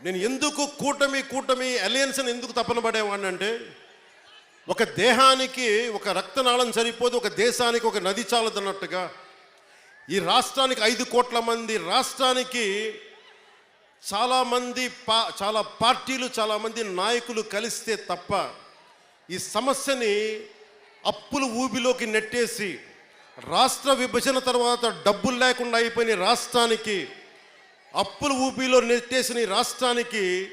నేను ఎందుకు కూటమి కూటమి అలయన్స్ అని ఎందుకు తపన పడేవాడిని అంటే ఒక దేహానికి ఒక రక్తనాళం సరిపోదు ఒక దేశానికి ఒక నది చాలదన్నట్టుగా. ఈ రాష్ట్రానికి ఐదు కోట్ల మంది రాష్ట్రానికి చాలామంది పా చాలా పార్టీలు చాలామంది నాయకులు కలిస్తే తప్ప ఈ సమస్యని అప్పులు ఊబిలోకి నెట్టేసి రాష్ట్ర విభజన తర్వాత డబ్బులు లేకుండా అయిపోయిన రాష్ట్రానికి అప్పుల ఊపిలో నెట్టేసిన రాష్ట్రానికి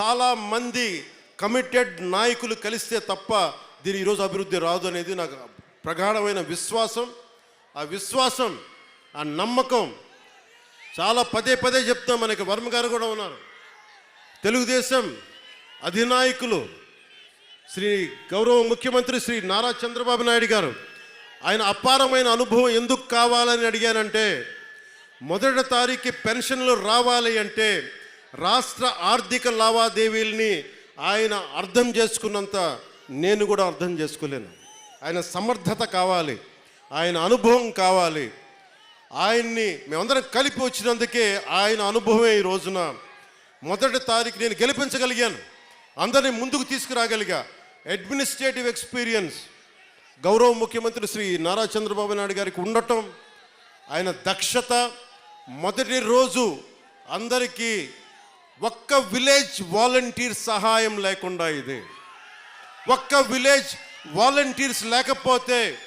చాలామంది కమిటెడ్ నాయకులు కలిస్తే తప్ప దీని ఈరోజు అభివృద్ధి రాదు అనేది నాకు ప్రగాఢమైన విశ్వాసం. ఆ విశ్వాసం ఆ నమ్మకం చాలా పదే పదే చెప్తాం. మనకి వర్మ గారు కూడా ఉన్నారు. తెలుగుదేశం అధినాయకులు శ్రీ గౌరవ ముఖ్యమంత్రి శ్రీ నారా చంద్రబాబు నాయుడు గారు ఆయన అపారమైన అనుభవం ఎందుకు కావాలని అడిగానంటే మొదటి తారీఖు పెన్షన్లు రావాలి అంటే రాష్ట్ర ఆర్థిక లావాదేవీల్ని ఆయన అర్థం చేసుకున్నంత నేను కూడా అర్థం చేసుకోలేను. ఆయన సమర్థత కావాలి ఆయన అనుభవం కావాలి. ఆయన్ని మేమందరం కలిపి వచ్చినందుకే ఆయన అనుభవమే ఈ రోజున. మొదటి తారీఖు నేను గెలిపించగలిగాను. అందరినీ ముందుకు తీసుకురాగలిగా. అడ్మినిస్ట్రేటివ్ ఎక్స్పీరియన్స్ గౌరవ ముఖ్యమంత్రి శ్రీ నారా చంద్రబాబు నాయుడు గారికి ఉండటం ఆయన దక్షత మొదటి రోజు అందరికీ ఒక్క విలేజ్ వాలంటీర్ సహాయం లేకుండా ఇది. ఒక్క విలేజ్ వాలంటీర్స్ లేకపోతే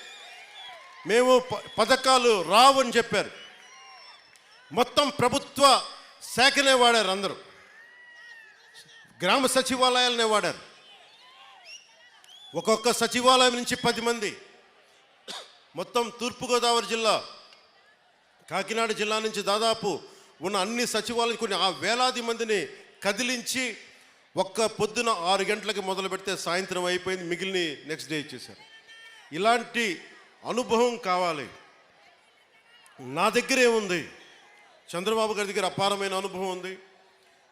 మేము ప- పథకాలు రావని చెప్పారు. మొత్తం ప్రభుత్వ శాఖనే వాడారు అందరూ. గ్రామ సచివాలయాలనే వాడారు. ఒక్కొక్క సచివాలయం నుంచి పది మంది. మొత్తం తూర్పుగోదావరి జిల్లా కాకినాడ జిల్లా నుంచి దాదాపు ఉన్న అన్ని సచివాలయం కొన్ని ఆ వేలాది మందిని కదిలించి ఒక్క పొద్దున ఆరు గంటలకి మొదలు పెడితే సాయంత్రం అయిపోయింది మిగిలిన నెక్స్ట్ డే ఇచ్చేశారు. ఇలాంటి అనుభవం కావాలి. నా దగ్గర ఏముంది చంద్రబాబు గారి దగ్గర అపారమైన అనుభవం ఉంది.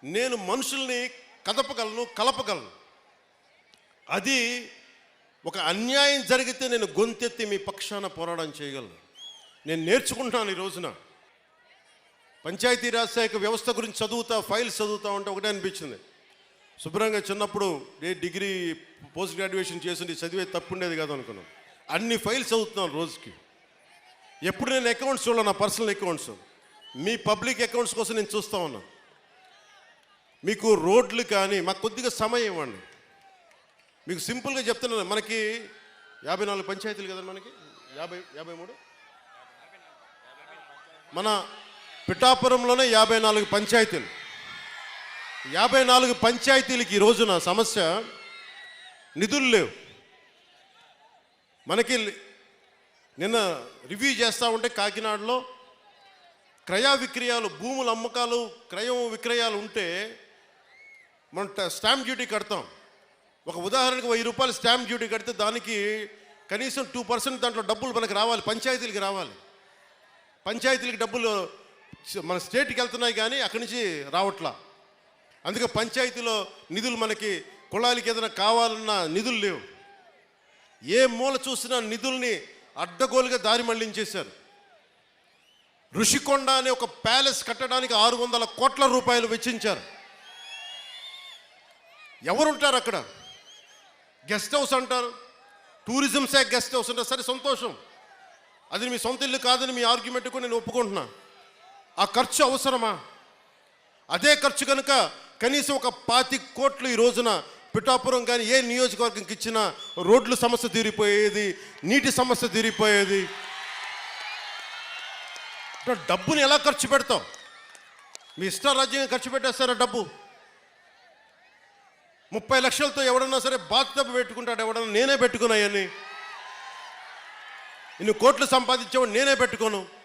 నేను మనుషుల్ని కదపగలను కలపగలను. అది ఒక అన్యాయం జరిగితే నేను గొంతెత్తి మీ పక్షాన పోరాటం చేయగలను. నేను నేర్చుకుంటున్నాను ఈ రోజున. పంచాయతీరాజ్ శాఖ వ్యవస్థ గురించి చదువుతా ఫైల్స్ చదువుతా ఉంటే ఒకటే అనిపించింది. శుభ్రంగా చిన్నప్పుడు ఏ డిగ్రీ పోస్ట్ గ్రాడ్యుయేషన్ చేసింది చదివే తప్పు ఉండేది కాదు అనుకున్నాం. అన్ని ఫైల్స్ చదువుతున్నాను రోజుకి. ఎప్పుడు నేను అకౌంట్స్ చూడాలి నా పర్సనల్ అకౌంట్స్. మీ పబ్లిక్ అకౌంట్స్ కోసం నేను చూస్తా ఉన్నా. మీకు రోడ్లు కానీ మాకు కొద్దిగా సమయం ఇవ్వండి. మీకు సింపుల్గా చెప్తున్నాను మనకి యాభై నాలుగు పంచాయతీలు కదా మనకి? యాభై యాభై మూడు? మన పిఠాపురంలోనే యాభై నాలుగు పంచాయతీలు. యాభై నాలుగు పంచాయతీలకి ఈ రోజున సమస్య నిధులు లేవు. మనకి నిన్న రివ్యూ చేస్తూ ఉంటే కాకినాడలో క్రయ విక్రయాలు భూముల అమ్మకాలు క్రయం విక్రయాలు ఉంటే మనం స్టాంప్ డ్యూటీ కడతాం. ఒక ఉదాహరణకు వెయ్యి రూపాయలు స్టాంప్ డ్యూటీ కడితే దానికి కనీసం టూ పర్సెంట్ దాంట్లో డబ్బులు మనకు రావాలి పంచాయతీలకి రావాలి. పంచాయతీలకి డబ్బులు మన స్టేట్కి వెళ్తున్నాయి కానీ అక్కడి నుంచి రావట్లా. అందుకే పంచాయతీలో నిధులు మనకి కులాలకి ఏదైనా కావాలన్నా నిధులు లేవు. ఏ మూల చూసినా నిధుల్ని అడ్డగోలుగా దారి మళ్ళించేశారు. ఋషికొండ అనే ఒక ప్యాలెస్ కట్టడానికి ఆరు వందల కోట్ల రూపాయలు వెచ్చించారు. ఎవరుంటారు అక్కడ? గెస్ట్ హౌస్ అంటారు. టూరిజం శాఖ గెస్ట్ హౌస్ అంటారు సరే సంతోషం. అది మీ సొంత ఇల్లు కాదని మీ ఆర్గ్యుమెంట్ నేను ఒప్పుకుంటున్నా. ఆ ఖర్చు అవసరమా? అదే ఖర్చు కనుక కనీసం ఒక పాతి కోట్లు ఈ రోజున పిఠాపురం కానీ ఏ నియోజకవర్గంకి ఇచ్చినా రోడ్ల సమస్య తీరిపోయేది నీటి సమస్య తీరిపోయేది. డబ్బుని ఎలా ఖర్చు పెడతాం మీ ఇష్టారాజ్యంగా ఖర్చు పెట్టేస్తారా డబ్బు? ముప్పై లక్షలతో ఎవడన్నా సరే బాత్ డబ్బు పెట్టుకుంటాడు ఎవడన్నా నేనే పెట్టుకున్నాయని ఇన్ని కోట్లు సంపాదించేవాడు నేనే పెట్టుకోను.